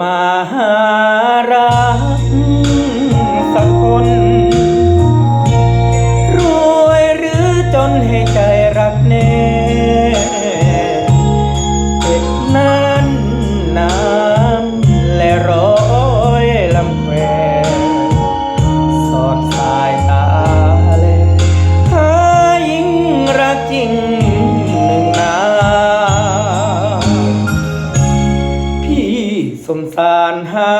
มา Tanha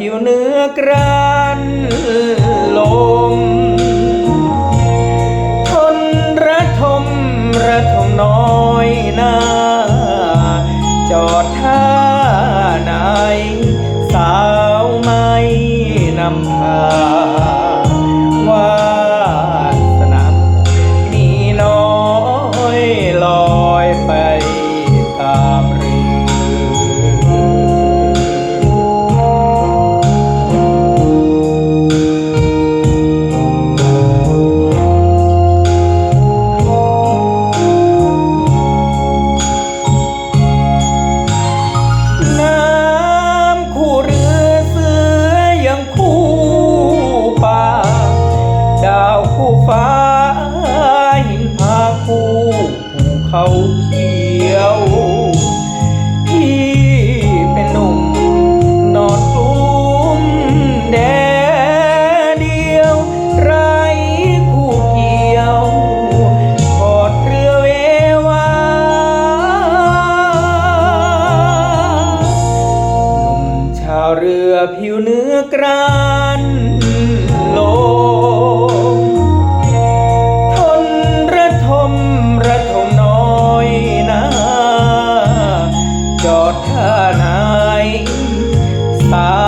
หิวเนื้อกรันลมทนระทมระทมน้อยนาจอดท่าไหนสาวไม่นำพา เขาเขียว พี่เป็นหนุ่มนนกลุ้มเดียว ไรคู่เกี่ยวขอดเรือเววาหนุ่มชาวเรือผิวเนื้อกราน อดท่าไหนสา